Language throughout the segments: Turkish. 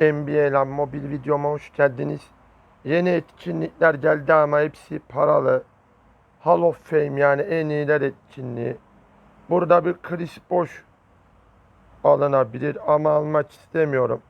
NBA mobil videoma hoş geldiniz. Yeni etkinlikler geldi ama hepsi paralı. Hall of Fame yani en iyiler etkinliği. Burada bir Chris Bosh alınabilir ama almak istemiyorum.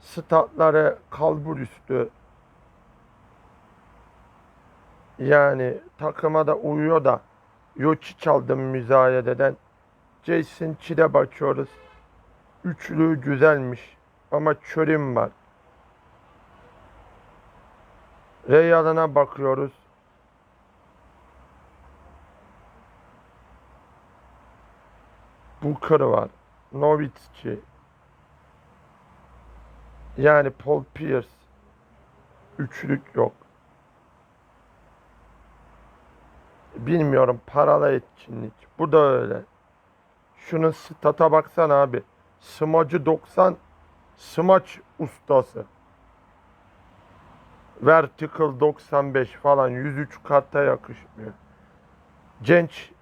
Statları kalbur üstü. Yani takıma da uyuyor da Yoçi aldım müzayededen. Jason Kidd'e bakıyoruz. Üçlü güzelmiş ama çörüm var. Real'ına bakıyoruz. Booker var. Nowitzki. Yani Paul Pierce. Üçlük yok. Bilmiyorum paralı etkinlik. Bu da öyle. Şunun stata baksana abi. Smacı 90 smaç ustası. Vertical 95 falan 103 karta yakışmıyor. Genç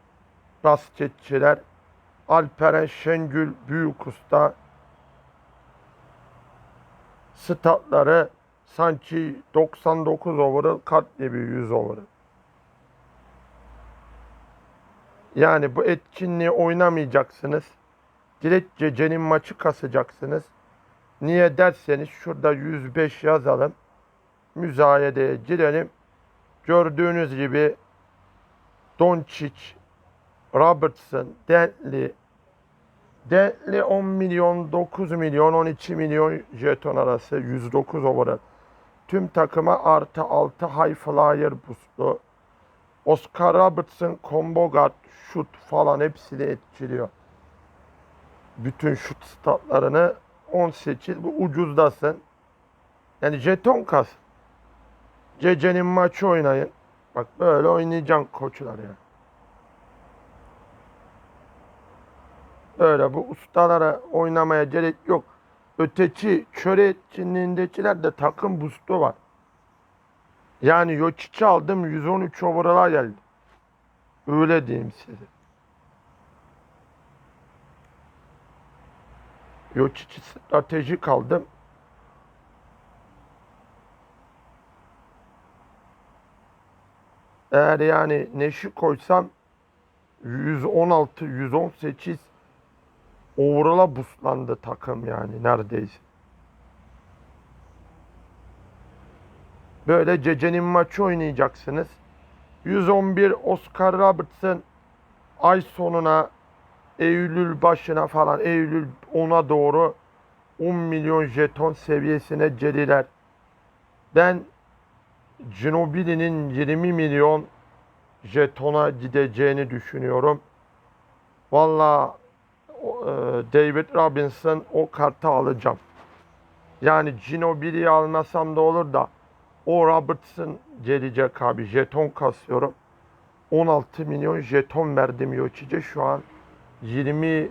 basketçiler Alperen Şengül büyük usta statları sanki 99 overall kart gibi 100 overall. Yani bu etkinliği oynamayacaksınız. Direkt gecenin maçı kasacaksınız. Niye derseniz şurada 105 yazalım. Müzayedeye girelim. Gördüğünüz gibi Doncic, Robertson, Dentley, Dentley 10 milyon, 9 milyon, 12 milyon jeton arası 109 overall. Tüm takıma artı 6 high flyer boostlu. Oscar Robertson, combo guard, şut falan hepsini etkiliyor. Bütün şut statlarını 18 bu ucuzdasın. Yani jeton kas. Gecenin maçı oynayın. Bak böyle oynayacaksın koçlar ya. Böyle bu ustalara oynamaya gerek yok. Öteki köre etkinliğindekiler de takım boost'u var. Yani Yoçic'i aldım 113 overall'a geldi. Öyle diyeyim size. Yoçic'i stratejik aldım. Eğer yani Neş'i koysam 116, 118 overall'a buslandı takım yani neredeyse. Böyle gecenin maçı oynayacaksınız. 111 Oscar Robertson ay sonuna Eylül başına falan Eylül 10'a doğru 10 milyon jeton seviyesine geliler. Ben Ginobili'nin 20 milyon jetona gideceğini düşünüyorum. Valla e, David Robinson o kartı alacağım. Yani Ginobili'yi almasam da olur da o Robertson gelecek abi. Jeton kasıyorum. 16 milyon jeton verdim Yoçic'e. Şu an 20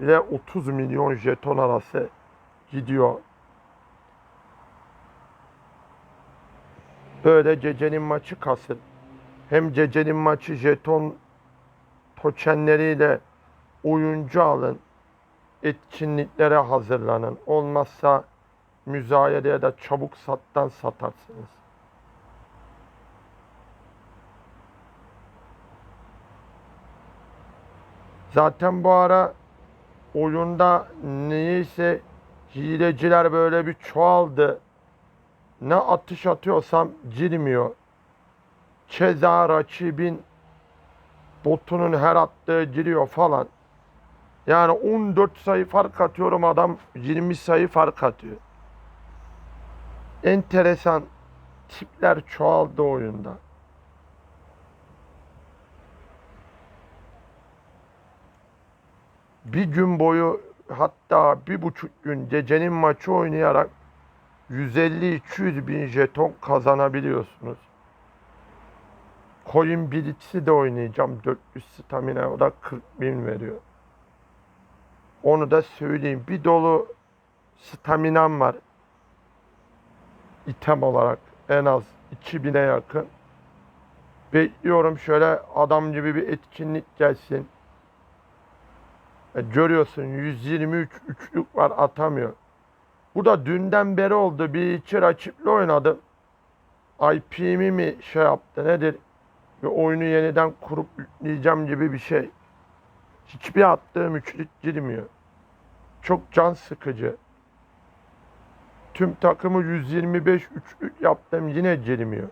ile 30 milyon jeton arası gidiyor. Böyle gecenin maçı kasır. Hem gecenin maçı jeton tokenleriyle oyuncu alın. Etkinliklere hazırlanın. Olmazsa müzayedeye de çabuk sattan satarsınız. Zaten bu ara oyunda niyeyse hileciler böyle bir çoğaldı. Ne atış atıyorsam girmiyor. Keza rakibin botunun her attığı giriyor falan. Yani 14 sayı fark atıyorum adam 20 sayı fark atıyor. Enteresan tipler çoğaldı oyunda. Bir gün boyu hatta bir buçuk gün gecenin maçı oynayarak 150-200 bin jeton kazanabiliyorsunuz. Coin Blitz'i de oynayacağım. 400 stamina o da 40 bin veriyor. Onu da söyleyeyim. Bir dolu staminam var. İtem olarak en az 2000'e yakın. Bekliyorum şöyle adam gibi bir etkinlik gelsin. E, görüyorsun 123 üçlük var atamıyor. Bu da dünden beri oldu. Bir iki rakiple oynadım. IP'mi mi şey yaptı nedir? Ve oyunu yeniden kurup yükleyeceğim gibi bir şey. Hiçbir attığım üçlük girmiyor. Çok can sıkıcı. Tüm takımı 125 üçlük yaptım yine girmiyor.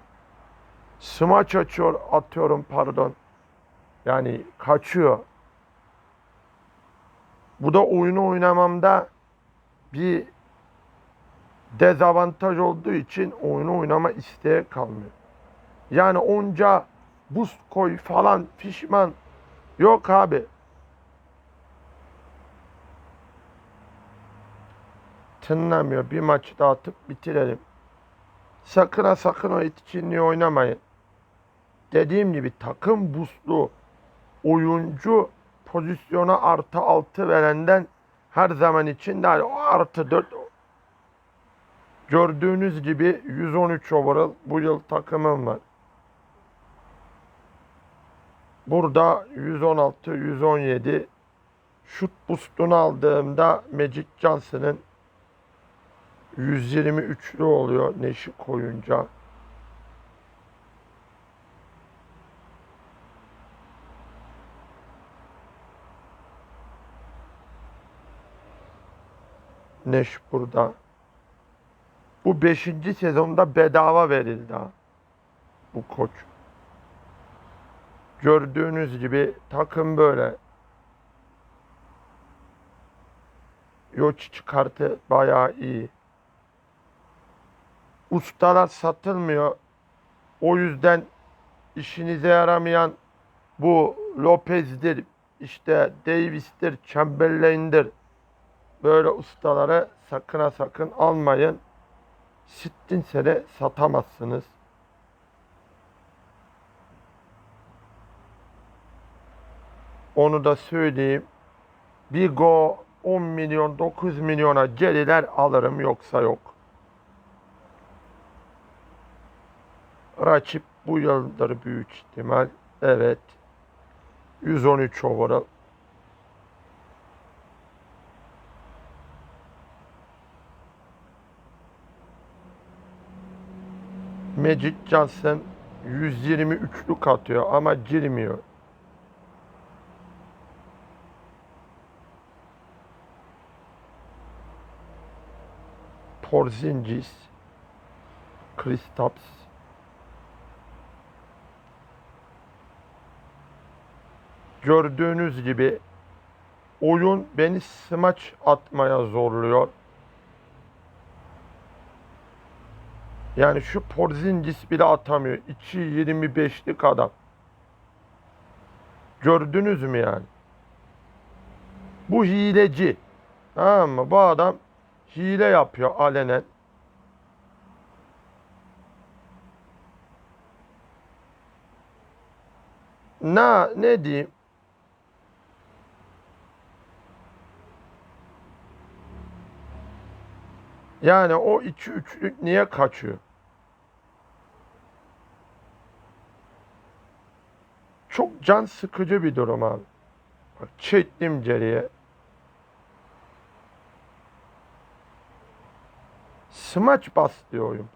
Smaç açıyor atıyorum pardon. Yani kaçıyor. Bu da oyunu oynamamda bir dezavantaj olduğu için oyunu oynama isteği kalmıyor. Yani onca boost koy falan pişman yok abi. Tınlamıyor. Bir maçı da atıp bitirelim. Sakın ha sakın o etkinliği oynamayın. Dediğim gibi takım boostlu oyuncu pozisyona artı 6 verenden her zaman için de o artı 4 gördüğünüz gibi 113 overall bu yıl takımım var. Burada 116, 117 şut boostunu aldığımda Magic Johnson'ın 123'lü oluyor neşi koyunca. Neş burada. Bu 5. sezonda bedava verildi. Bu koç. Gördüğünüz gibi takım böyle. Yoç kartı bayağı iyi. Ustalar satılmıyor. O yüzden işinize yaramayan bu Lopez'dir, işte Davis'tir, Chamberlain'dir. Böyle ustaları sakın sakın almayın. Sittinse de satamazsınız. Onu da söyleyeyim. Bir go 10 milyon 9 milyona geliler alırım yoksa yok. Rakip bu yıldır büyük ihtimal. Evet. 113 overall. Magic Johnson 123'lük atıyor ama girmiyor. Porzingis, Kristaps, Gördüğünüz gibi oyun beni smaç atmaya zorluyor. Yani şu Porzingis bile atamıyor. 2.25'lik adam. Gördünüz mü yani? Bu hileci. Tamam mı? Bu adam hile yapıyor alenen. Ne ne diyeyim? Yani o iki üçlük niye kaçıyor? Çok can sıkıcı bir durum abi. Çektim geriye. Smaç bas diyor oyun.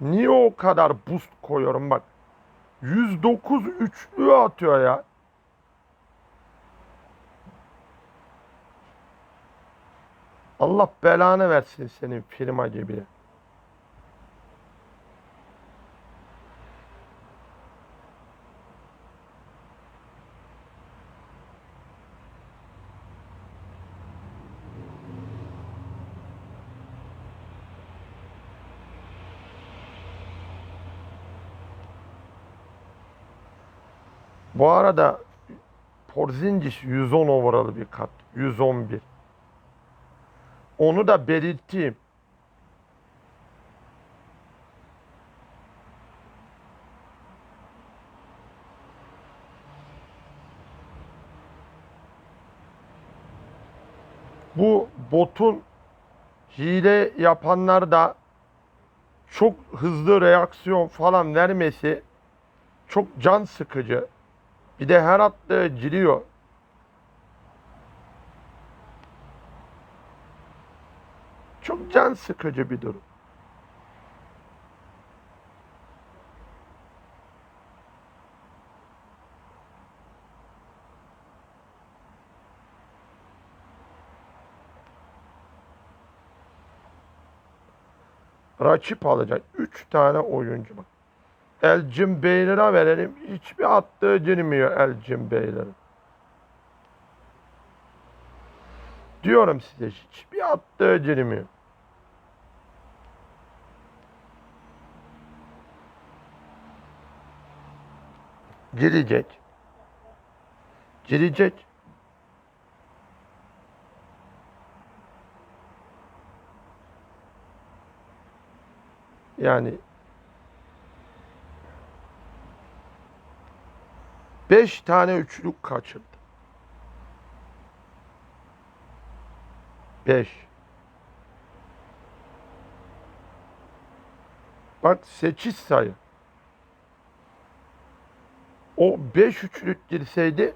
Niye o kadar boost koyuyorum bak. 109 üçlü atıyor ya. Allah belanı versin senin firma gibi. Bu arada Porzingis 110 overall'ı bir kat. 111. Onu da belirteyim. Bu botun hile yapanlar da çok hızlı reaksiyon falan vermesi çok can sıkıcı. Bir de her attığı giriyor. Çok can sıkıcı bir durum. Rakip alacak. 3 tane oyuncu bak. Elcin Beyler'e verelim. Hiçbir attığı girmiyor Elcin Beyler'in. Diyorum size hiçbir attığı girmiyor. Girecek. Girecek. Yani beş tane üçlük kaçırdı. Beş. Bak sekiz sayı. O beş üçlük girseydi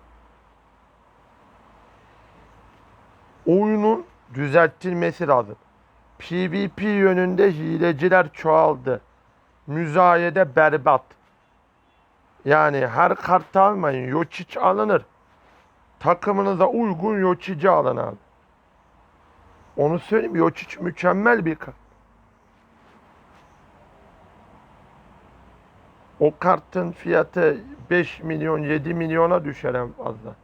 oyunun düzeltilmesi lazım. PvP yönünde hileciler çoğaldı. Müzayede berbat. Yani her kartı almayın. Yoçiç alınır. Takımınıza uygun Yoçici alın abi. Onu söyleyeyim. Yoçiç mükemmel bir kart. O kartın fiyatı 5 milyon 7 milyona düşer en fazla.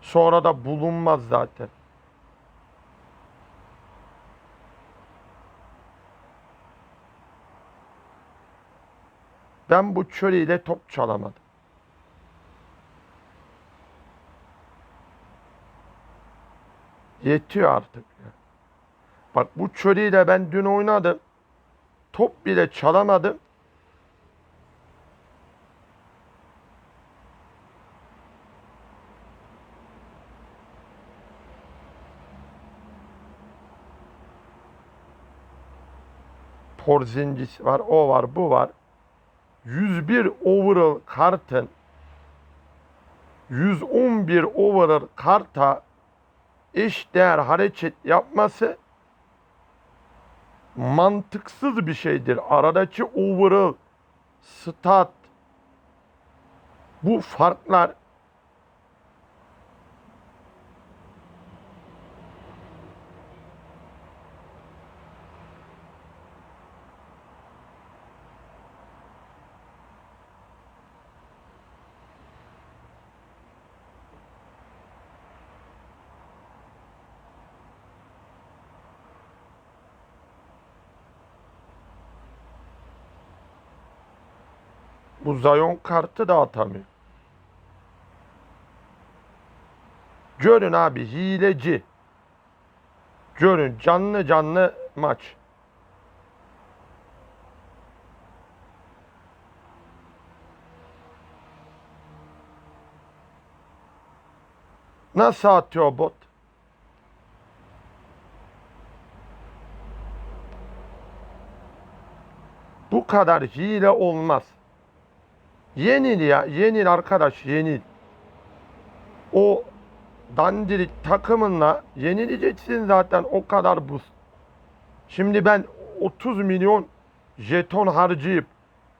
Sonra da bulunmaz zaten. Ben bu çöreyle top çalamadım. Yetiyor artık. Bak bu çöreyle ben dün oynadım. Top bile çalamadım. Porzingis var, o var, bu var. 101 overall kartın 111 overall karta eş değer hareket yapması mantıksız bir şeydir. Aradaki overall stat bu farklar bu Zion kartı da atamıyor. Görün abi hileci. Görün canlı canlı maç. Nasıl atıyor bot? Bu kadar hile olmaz. Yenil ya, yenil arkadaş, yenil. O dandirik takımınla yenileceksin zaten o kadar buz. Şimdi ben 30 milyon jeton harcayıp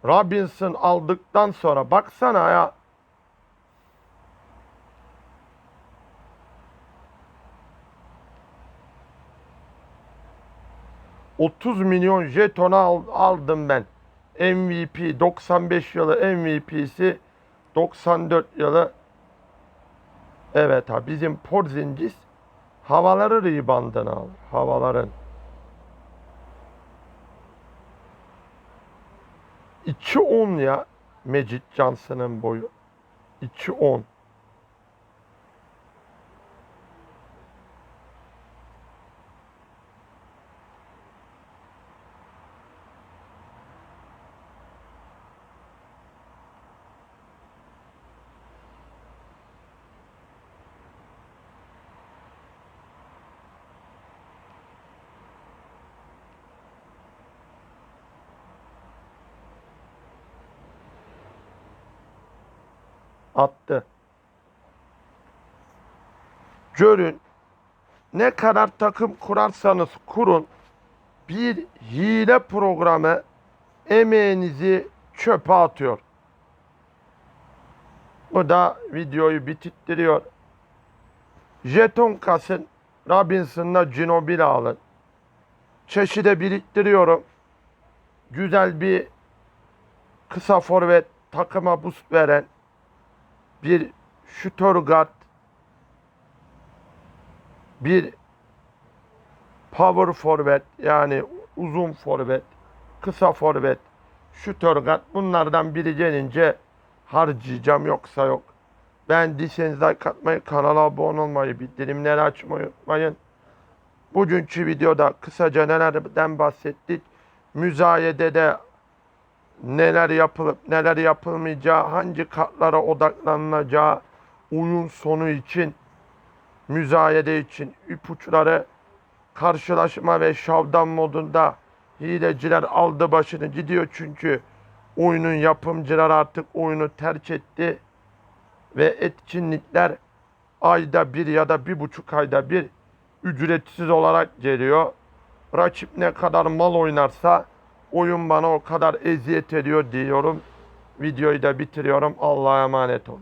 Robinson aldıktan sonra baksana ya ...30 milyon jetona al- aldım ben. MVP 95 yılı MVP'si 94 yılı Evet ha bizim Porzingis havaları ribandını alır. Havaların. 2.10 ya Magic Johnson'ın boyu. 2.10. attı. Görün ne kadar takım kurarsanız kurun bir hile programı emeğinizi çöpe atıyor. Bu da videoyu bitittiriyor. Jeton kasın, Robinson'la Ginobili alın. Çeşide biriktiriyorum. Güzel bir kısa forvet takıma boost veren bir guard bir power forvet yani uzun forvet, kısa forvet, guard bunlardan biri gelince harcayacağım yoksa yok. Ben dirseniz like atmayı, kanala abone olmayı, bildirimleri açmayı unutmayın. Bugünkü videoda kısaca nelerden bahsettik. Müzayedede neler yapılıp neler yapılmayacağı, hangi kartlara odaklanılacağı, oyun sonu için, müzayede için ipuçları, karşılaşma ve şavdan modunda hileciler aldı başını gidiyor çünkü oyunun yapımcıları artık oyunu terk etti ve etkinlikler ayda bir ya da bir buçuk ayda bir ücretsiz olarak geliyor. Rakip ne kadar mal oynarsa oyun bana o kadar eziyet ediyor diyorum. Videoyu da bitiriyorum. Allah'a emanet olun.